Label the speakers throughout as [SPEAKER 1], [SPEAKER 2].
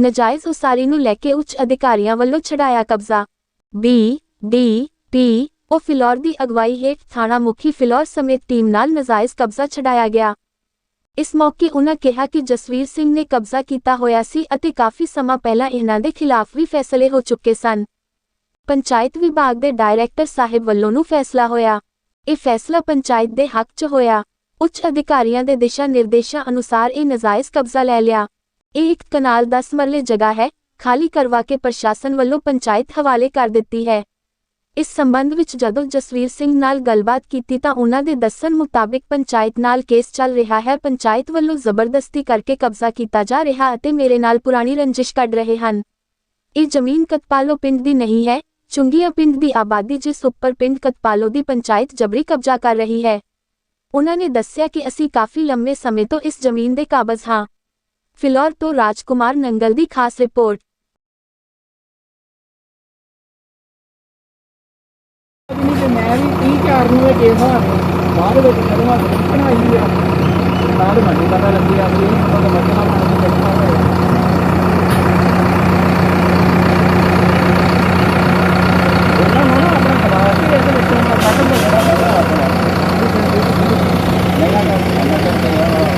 [SPEAKER 1] ਨਜਾਇਜ਼ ਉਸਾਰੀ ਨੂੰ ਲੈ ਕੇ ਉੱਚ ਅਧਿਕਾਰੀਆਂ ਵੱਲੋਂ ਛਡਾਇਆ ਕਬਜ਼ਾ। ਬੀ ਡੀ ਪੀ ਉਹ ਫਿਲੌਰ ਦੀ ਅਗਵਾਈ ਹੇਠ ਥਾਣਾ ਮੁਖੀ ਫਿਲੌਰ ਸਮੇਤ ਟੀਮ ਨਾਲ ਨਜਾਇਜ਼ ਕਬਜ਼ਾ ਛਡਾਇਆ ਗਿਆ। ਇਸ ਮੌਕੇ ਉਨ੍ਹਾਂ ਕਿਹਾ ਕਿ ਜਸਵੀਰ ਸਿੰਘ ਨੇ ਕਬਜ਼ਾ ਕੀਤਾ ਹੋਇਆ ਸੀ ਅਤੇ ਕਾਫੀ ਸਮਾਂ ਪਹਿਲਾਂ ਇਹਨਾਂ ਦੇ ਖਿਲਾਫ ਵੀ ਫੈਸਲੇ ਹੋ ਚੁੱਕੇ ਸਨ। ਪੰਚਾਇਤ ਵਿਭਾਗ ਦੇ ਡਾਇਰੈਕਟਰ ਸਾਹਿਬ ਵੱਲੋਂ ਨੂੰ ਫੈਸਲਾ ਹੋਇਆ। ਇਹ ਫੈਸਲਾ ਪੰਚਾਇਤ ਦੇ ਹੱਕ 'ਚ ਹੋਇਆ। ਉੱਚ ਅਧਿਕਾਰੀਆਂ ਦੇ ਦਿਸ਼ਾ ਨਿਰਦੇਸ਼ਾਂ ਅਨੁਸਾਰ ਇਹ ਨਜਾਇਜ਼ ਕਬਜ਼ਾ ਲੈ ਲਿਆ। ਇਹ ਇੱਕ ਕਨਾਲ 10 ਮਰਲੇ ਜਗ੍ਹਾ ਹੈ, ਖਾਲੀ ਕਰਵਾ ਕੇ ਪ੍ਰਸ਼ਾਸਨ ਵੱਲੋਂ ਪੰਚਾਇਤ ਹਵਾਲੇ ਕਰ ਦਿੱਤੀ ਹੈ। ਇਸ ਸੰਬੰਧ ਵਿੱਚ ਜਦੋਂ ਜਸਵੀਰ ਸਿੰਘ ਨਾਲ ਗੱਲਬਾਤ ਕੀਤੀ ਤਾਂ ਉਹਨਾਂ ਦੇ ਦੱਸਣ ਮੁਤਾਬਿਕ ਪੰਚਾਇਤ ਨਾਲ ਕੇਸ ਚੱਲ ਰਿਹਾ ਹੈ। ਪੰਚਾਇਤ ਵੱਲੋਂ ਜ਼ਬਰਦਸਤੀ ਕਰਕੇ ਕਬਜ਼ਾ ਕੀਤਾ ਜਾ ਰਿਹਾ ਅਤੇ ਮੇਰੇ ਨਾਲ ਪੁਰਾਣੀ ਰੰਜਿਸ਼ ਕੱਢ ਰਹੇ ਹਨ। ਇਹ ਜ਼ਮੀਨ ਕਤਪਾਲੋ ਪਿੰਡ ਦੀ ਨਹੀਂ ਹੈ, ਚੁੰਗੀਆਂ ਪਿੰਡ ਦੀ ਆਬਾਦੀ ਜਿਸ ਉੱਪਰ ਪਿੰਡ ਕਤਪਾਲੋ ਦੀ ਪੰਚਾਇਤ ਜਬਰੀ ਕਬਜ਼ਾ ਕਰ ਰਹੀ ਹੈ। ਉਹਨਾਂ ਨੇ ਦੱਸਿਆ ਕਿ ਅਸੀਂ ਕਾਫੀ ਲੰਮੇ ਸਮੇਂ ਤੋਂ ਇਸ ਜ਼ਮੀਨ ਦੇ ਕਾਬਜ਼ ਹਾਂ। ਫਿਲੌਰ ਤੋਂ ਰਾਜਕੁਮਾਰ ਨੰਗਲ ਦੀ ਖਾਸ ਰਿਪੋਰਟ
[SPEAKER 2] ਮੈਂ ਵੀ 30 ਚਾਰ ਨੂੰ ਇਹ ਕੇਸ ਹਾਰ ਬਾਅਦ ਵਿੱਚ ਜਦੋਂ ਹੱਥ ਬਣਾਈ ਆ ਨਾਲ ਮੈਨੂੰ ਪਤਾ ਲੱਗੀ ਆ ਵੀ ਇਹ ਤਾਂ ਬਣ ਕੇ ਬੈਠਾ ਹੋਇਆ ਉਹਨਾਂ ਨੂੰ ਨਾ ਆਪਣਾ ਖਲਾਸ ਹੀ ਇਹਦੇ ਵਿੱਚ ਉਹਨਾਂ ਕੱਢ ਕੇ ਜਿਹੜਾ ਹੈਗਾ ਆਪਣਾ ਨਹੀਂ ਨਾ ਕਰਨਾ ਚਾਹੁੰਦੇ ਆ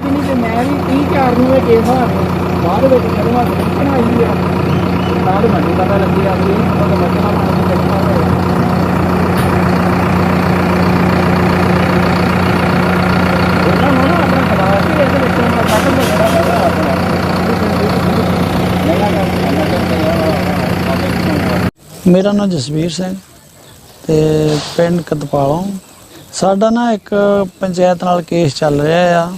[SPEAKER 2] ਨਹੀਂ ਤੇ ਮੈਂ ਵੀ 30 ਚਾਰ ਨੂੰ ਬਾਅਦ ਵਿੱਚ ਜਦੋਂ ਹੱਥ ਬਣਾਈ ਆ ਨਾਲ ਮੈਨੂੰ ਪਤਾ ਲੱਗੀ ਆ ਵੀ ਇਹ ਮਸਲਾ ਬਣ ਕੇ ਬੈਠਾ ਹੋਇਆ। ਉਹਨਾਂ ਨੂੰ ਨਾ ਆਪਣਾ ਖਲਾਸ ਹੀ ਇਹਦੇ ਵਿੱਚ ਉਹਨਾਂ ਕੱਢ ਕੇ ਜਿਹੜਾ ਹੈਗਾ ਆਪਣਾ।
[SPEAKER 3] ਮੇਰਾ ਨਾਮ ਜਸਵੀਰ ਸਿੰਘ ਤੇ ਪਿੰਡ ਕਦਪਾਲੋਂ ਸਾਡਾ ਨਾ ਇੱਕ ਪੰਚਾਇਤ ਨਾਲ ਕੇਸ ਚੱਲ ਰਿਹਾ ਆ।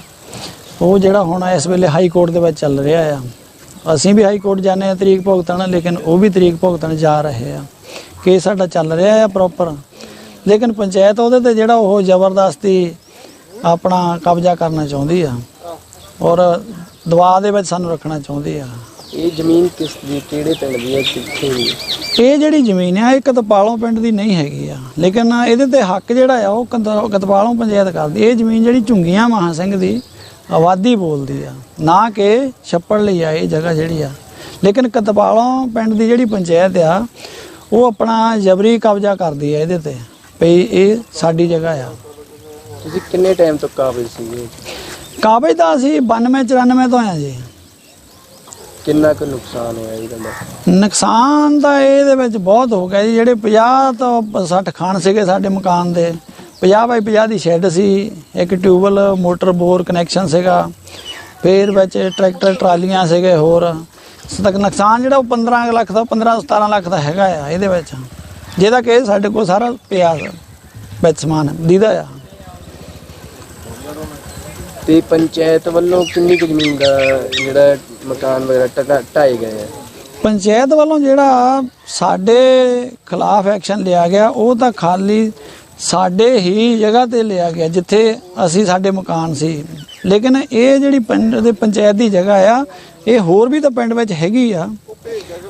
[SPEAKER 3] ਉਹ ਜਿਹੜਾ ਹੁਣ ਇਸ ਵੇਲੇ ਹਾਈ ਕੋਰਟ ਦੇ ਵਿੱਚ ਚੱਲ ਰਿਹਾ ਆ। ਅਸੀਂ ਵੀ ਹਾਈ ਕੋਰਟ ਜਾਂਦੇ ਆ ਤਰੀਕ ਭੁਗਤਣ ਲੇਕਿਨ ਉਹ ਵੀ ਤਰੀਕ ਭੁਗਤਣ ਜਾ ਰਹੇ ਆ। ਕੇਸ ਸਾਡਾ ਚੱਲ ਰਿਹਾ ਆ ਪ੍ਰੋਪਰ ਲੇਕਿਨ ਪੰਚਾਇਤ ਉਹਦੇ ਤੇ ਜਿਹੜਾ ਉਹ ਜ਼ਬਰਦਸਤੀ ਆਪਣਾ ਕਬਜ਼ਾ ਕਰਨਾ ਚਾਹੁੰਦੀ ਆ ਔਰ ਦਬਾਅ ਦੇ ਵਿੱਚ ਸਾਨੂੰ ਰੱਖਣਾ ਚਾਹੁੰਦੀ ਆ।
[SPEAKER 2] ਇਹ ਜ਼ਮੀਨ ਕਿਸ ਦੀ ਕਿਹੜੇ ਪਿੰਡ ਦੀ ਹੈ ਕਿੱਥੇ ਦੀ
[SPEAKER 3] ਇਹ ਜਿਹੜੀ ਜ਼ਮੀਨ ਆ ਇਹ ਕਤਪਾਲੋਂ ਪਿੰਡ ਦੀ ਨਹੀਂ ਹੈਗੀ ਆ। ਲੇਕਿਨ ਇਹਦੇ ਤੇ ਹੱਕ ਜਿਹੜਾ ਆ ਉਹ ਕਤ- ਕਤਪਾਲੋਂ ਪੰਚਾਇਤ ਕਰਦੀ। ਇਹ ਜ਼ਮੀਨ ਜਿਹੜੀ ਝੁੰਗੀਆਂ ਮਹਾਂ ਸਿੰਘ ਦੀ ਆਬਾਦੀ ਬੋਲਦੀ ਆ। ਨਾ ਕਿ ਛੱਪੜ ਲਈ ਆ ਇਹ ਜਗ੍ਹਾ ਜਿਹੜੀ ਆ। ਲੇਕਿਨ ਕਤਪਾਲੋਂ ਪਿੰਡ ਦੀ ਜਿਹੜੀ ਪੰਚਾਇਤ ਆ ਉਹ ਆਪਣਾ ਜਬਰੀ ਕਬਜ਼ਾ ਕਰਦੀ ਆ ਇਹਦੇ ਤੇ ਵੀ ਇਹ ਸਾਡੀ ਜਗ੍ਹਾ ਆ।
[SPEAKER 2] ਤੁਸੀਂ ਕਿੰਨੇ ਟਾਈਮ ਤੋਂ ਕਾਬਿਲ ਸੀਗੇ
[SPEAKER 3] ਕਾਬਜ ਤਾਂ ਅਸੀਂ 92 94 ਤੋਂ ਆਇਆ ਜੀ।
[SPEAKER 2] ਕਿੰਨਾ ਕੁ ਨੁਕਸਾਨ ਹੋਇਆ ਇਹਦਾ
[SPEAKER 3] ਨੁਕਸਾਨ ਤਾਂ ਇਹਦੇ ਵਿੱਚ ਬਹੁਤ ਹੋ ਗਿਆ ਜੀ। ਜਿਹੜੇ 50 ਤੋਂ 60 ਖਾਨ ਸੀਗੇ ਸਾਡੇ ਮਕਾਨ ਦੇ 50 ਬਾਈ 50 ਦੀ ਸ਼ੈੱਡ ਸੀ ਇੱਕ ਟਿਊਬਲ ਮੋਟਰ ਬੋਰ ਕਨੈਕਸ਼ਨ ਸੀਗਾ ਫੇਰ ਵਿੱਚ ਟਰੈਕਟਰ ਟਰਾਲੀਆਂ ਸੀਗੇ ਹੋਰ। ਸ- ਤੱਕ ਨੁਕਸਾਨ ਜਿਹੜਾ ਉਹ 15 ਕੁ ਲੱਖ ਦਾ 15 17 ਲੱਖ ਦਾ ਹੈਗਾ ਆ ਇਹਦੇ ਵਿੱਚ। ਜਿਹਦਾ ਕਿ ਸਾਡੇ ਕੋਲ ਸਾਰਾ ਪਿਆ ਵਿੱਚ ਸਮਾਨ ਦੀਦਾ ਆ।
[SPEAKER 2] ਤੇ ਪੰਚਾਇਤ ਵੱਲੋਂ ਕਿੰਨੀ ਕੁ ਜ਼ਮੀਨ ਦਾ ਜਿਹੜਾ ਮਕਾਨ ਵਗੈਰਾ ਢਾਏ ਗਏ ਆ?
[SPEAKER 3] ਪੰਚਾਇਤ ਵੱਲੋਂ ਜਿਹੜਾ ਸਾਡੇ ਖਿਲਾਫ ਐਕਸ਼ਨ ਲਿਆ ਗਿਆ ਉਹ ਤਾਂ ਖਾਲੀ ਸਾਡੇ ਹੀ ਜਗ੍ਹਾ ਤੇ ਲਿਆ ਗਿਆ ਜਿੱਥੇ ਅਸੀਂ ਸਾਡੇ ਮਕਾਨ ਸੀ। ਲੇਕਿਨ ਇਹ ਜਿਹੜੀ ਪਿੰਡ ਦੇ ਪੰਚਾਇਤ ਦੀ ਜਗ੍ਹਾ ਆ ਇਹ ਹੋਰ ਵੀ ਤਾਂ ਪਿੰਡ ਵਿੱਚ ਹੈਗੀ ਆ।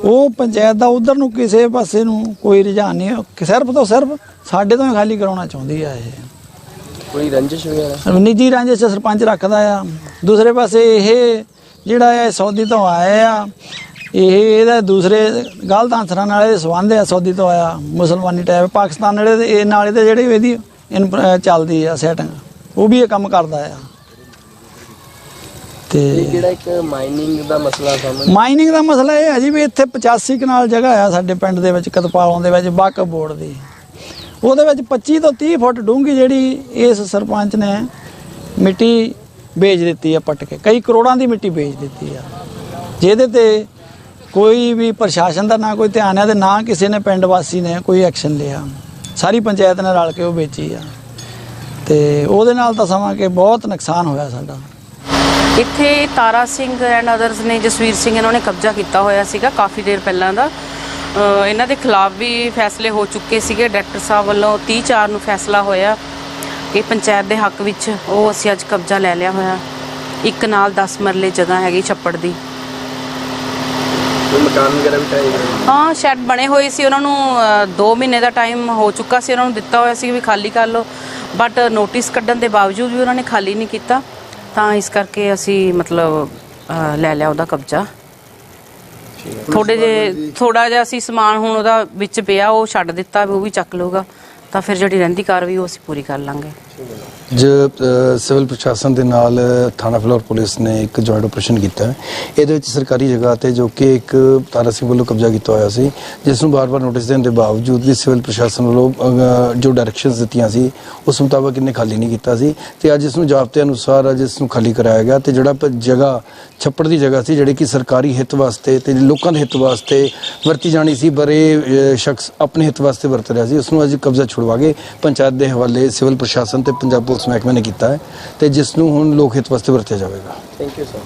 [SPEAKER 3] ਉਹ ਪੰਚਾਇਤ ਦਾ ਉਧਰ ਨੂੰ ਕਿਸੇ ਪਾਸੇ ਨੂੰ ਕੋਈ ਰੁਝਾਨ ਨਹੀਂ। ਸਿਰਫ ਤੋਂ ਸਿਰਫ ਸਾਡੇ ਤੋਂ ਹੀ ਖਾਲੀ ਕਰਾਉਣਾ ਚਾਹੁੰਦੀ ਆ ਇਹ।
[SPEAKER 2] ਕੋਈ ਰੰਜਿਸ਼ ਵਗੈਰਾ?
[SPEAKER 3] ਨਿੱਜੀ ਰਾਂਝੇ ਸਰਪੰਚ ਰੱਖਦਾ ਆ। ਦੂਸਰੇ ਪਾਸੇ ਇਹ ਜਿਹੜਾ ਹੈ ਸੌਦੀ ਤੋਂ ਆਇਆ ਆ ਇਹ ਇਹਦਾ ਦੂਸਰੇ ਗਲਤ ਆਨਸਰਾਂ ਨਾਲ ਇਹਦੇ ਸੰਬੰਧ ਆ ਸੌਦੀ ਤੋਂ ਆਇਆ ਮੁਸਲਮਾਨੀ ਟਾਈਪ ਪਾਕਿਸਤਾਨ ਵਾਲੇ ਤੇ ਇਹ ਨਾਲ ਇਹਦੇ ਜਿਹੜੇ ਇਹਦੀ ਇਨ- ਚੱਲਦੀ ਆ ਸੈਟਿੰਗ ਉਹ ਵੀ ਇਹ ਕੰਮ ਕਰਦਾ ਆ।
[SPEAKER 2] ਤੇ
[SPEAKER 3] ਤੇ
[SPEAKER 2] ਜਿਹੜਾ ਇੱਕ ਮਾਈਨਿੰਗ ਦਾ ਮਸਲਾ ਸਾਹਮਣੇ?
[SPEAKER 3] ਮਾਈਨਿੰਗ ਦਾ ਮਸਲਾ ਇਹ ਹੈ ਜੀ ਵੀ ਇੱਥੇ 85 ਕਨਾਲ ਜਗ੍ਹਾ ਆ ਸਾਡੇ ਪਿੰਡ ਦੇ ਵਿੱਚ ਕਤਪਾਲੋਂ ਦੇ ਵਿੱਚ ਵਾਕਫ ਬੋਰਡ ਦੀ। ਉਹਦੇ ਵਿੱਚ 25 ਤੋਂ 30 ਫੁੱਟ ਡੂੰਘੀ ਜਿਹੜੀ ਇਸ ਸਰਪੰਚ ਨੇ ਮਿੱਟੀ ਵੇਚ ਦਿੱਤੀ ਆ ਪੱਟ ਕੇ ਕਈ ਕਰੋੜਾਂ ਦੀ ਮਿੱਟੀ ਵੇਚ ਦਿੱਤੀ ਆ। ਜਿਹਦੇ ਤੇ ਕੋਈ ਵੀ ਪ੍ਰਸ਼ਾਸਨ ਦਾ ਨਾ ਕੋਈ ਧਿਆਨ ਹੈ ਤੇ ਨਾ ਕਿਸੇ ਨੇ ਪਿੰਡ ਵਾਸੀ ਨੇ ਕੋਈ ਐਕਸ਼ਨ ਲਿਆ। ਸਾਰੀ ਪੰਚਾਇਤ ਨੇ ਰਲ ਕੇ ਉਹ ਵੇਚੀ ਆ। ਤੇ ਉਹਦੇ ਨਾਲ ਤਾਂ ਸਮਾਂ ਕਿ ਬਹੁਤ ਨੁਕਸਾਨ ਹੋਇਆ ਸਾਡਾ।
[SPEAKER 4] ਇੱਥੇ ਤਾਰਾ ਸਿੰਘ ਐਂਡ ਅਦਰਸ ਨੇ ਜਸਵੀਰ ਸਿੰਘ ਇਹਨਾਂ ਨੇ ਕਬਜ਼ਾ ਕੀਤਾ ਹੋਇਆ ਸੀਗਾ ਕਾਫੀ ਦੇਰ ਪਹਿਲਾਂ ਦਾ। ਇਹਨਾਂ ਦੇ ਖਿਲਾਫ ਵੀ ਫੈਸਲੇ ਹੋ ਚੁੱਕੇ ਸੀਗੇ। ਡਾਕਟਰ ਸਾਹਿਬ ਵੱਲੋਂ 30 4 ਨੂੰ ਫੈਸਲਾ ਹੋਇਆ। ਕਿ ਪੰਚਾਇਤ ਦੇ ਹੱਕ ਵਿੱਚ ਉਹ ਅਸੀਂ ਅੱਜ ਕਬਜ਼ਾ ਲੈ ਲਿਆ ਹੋਇਆ। ਇੱਕ ਨਾਲ 10 ਮਰਲੇ ਜਗ੍ਹਾ ਹੈਗੀ ਛੱਪੜ ਦੀ।
[SPEAKER 5] ਕੋਈ ਮਕਾਨ ਵਗੈਰਾ ਵੀ ਢਾਏ ਗਏ
[SPEAKER 4] ਹਾਂ ਸ਼ੈੱਡ ਬਣੇ ਹੋਏ ਸੀ ਉਹਨਾਂ ਨੂੰ 2 ਮਹੀਨੇ ਦਾ ਟਾਈਮ ਹੋ ਚੁੱਕਾ ਸੀ ਉਹਨਾਂ ਨੂੰ ਦਿੱਤਾ ਹੋਇਆ ਸੀ ਵੀ ਖਾਲੀ ਕਰ ਲਓ। ਬਟ ਨੋਟਿਸ ਕੱਢਣ ਦੇ ਬਾਵਜੂਦ ਵੀ ਉਹਨਾਂ ਨੇ ਖਾਲੀ ਨਹੀਂ ਕੀਤਾ ਤਾਂ ਇਸ ਕਰਕੇ ਅਸੀਂ ਮਤਲਬ ਅ, ਲੈ ਲਿਆ ਉਹਦਾ ਕਬਜ਼ਾ। ਥੋੜੇ ਜੇ ਥੋੜਾ ਜਿਹਾ ਅਸੀਂ ਸਮਾਨ ਹੁਣ ਉਹਦਾ ਵਿੱਚ ਪਿਆ ਉਹ ਛੱਡ ਦਿੱਤਾ ਵੀ ਉਹ ਵੀ ਚੱਕ ਲਊਗਾ। ਤਾਂ ਫਿਰ ਜਿਹੜੀ ਰਹਿੰਦੀ ਕਾਰਵਾਈ ਉਹ ਅਸੀਂ ਪੂਰੀ ਕਰ ਲਾਂਗੇ।
[SPEAKER 5] ਜ ਸਿਵਲ ਪ੍ਰਸ਼ਾਸਨ ਦੇ ਨਾਲ ਥਾਣਾ ਫਲੋਰ ਪੁਲਿਸ ਨੇ ਇੱਕ ਜੁਆਇੰਟ ਆਪਰੇਸ਼ਨ ਕੀਤਾ ਹੈ। ਇਹਦੇ ਵਿੱਚ ਸਰਕਾਰੀ ਜਗ੍ਹਾ ਤੇ ਜੋ ਕਿ ਇੱਕ ਤਾਰਾ ਸਿੰਘ ਵੱਲੋਂ ਕਬਜ਼ਾ ਕੀਤਾ ਹੋਇਆ ਸੀ, ਜਿਸ ਨੂੰ ਬਾਰ-ਬਾਰ ਨੋਟਿਸ ਦੇਣ ਦੇ ਬਾਵਜੂਦ ਵੀ ਸਿਵਲ ਪ੍ਰਸ਼ਾਸਨ ਵੱਲੋਂ ਜੋ ਡਾਇਰੈਕਸ਼ਨਸ ਦਿੱਤੀਆਂ ਸੀ, ਉਸ ਮੁਤਾਬਕ ਇਹਨੇ ਖਾਲੀ ਨਹੀਂ ਕੀਤਾ ਸੀ ਤੇ ਅੱਜ ਇਸ ਨੂੰ ਜਾਬਤੇ ਅਨੁਸਾਰ ਅੱਜ ਇਸ ਨੂੰ ਖਾਲੀ ਕਰਾਇਆ ਗਿਆ ਤੇ ਜਿਹੜਾ ਪ- ਜਗ੍ਹਾ, ਛੱਪੜ ਦੀ ਜਗ੍ਹਾ ਸੀ, ਜਿਹੜੀ ਕਿ ਸਰਕਾਰੀ ਹਿੱਤ ਵਾਸਤੇ ਤੇ ਲੋਕਾਂ ਦੇ ਹਿੱਤ ਵਾਸਤੇ ਵਰਤੀ ਜਾਣੀ ਸੀ, ਪਰ ਇਹ ਸ਼ਖਸ ਆਪਣੇ ਹਿੱਤ ਵਾਸਤੇ ਵਰਤ ਰਿਹਾ ਸੀ, ਉਸ ਨੂੰ ਅੱਜ ਕਬਜ਼ਾ ਛੁਡਵਾ ਕੇ ਪੰਚਾਇਤ ਦੇ ਹਵਾਲੇ ਸਿਵਲ ਪ੍ਰਸ਼ਾਸਨ ਤੇ ਪੰਜਾਬ ਪੁਲਿਸ ਮਹਿਕਮੇ ਨੇ ਕੀਤਾ ਹੈ ਤੇ ਜਿਸ ਨੂੰ ਹੁਣ ਲੋਕ ਹਿੱਤ ਵਾਸਤੇ ਵਰਤਿਆ ਜਾਵੇਗਾ।
[SPEAKER 2] Thank you sir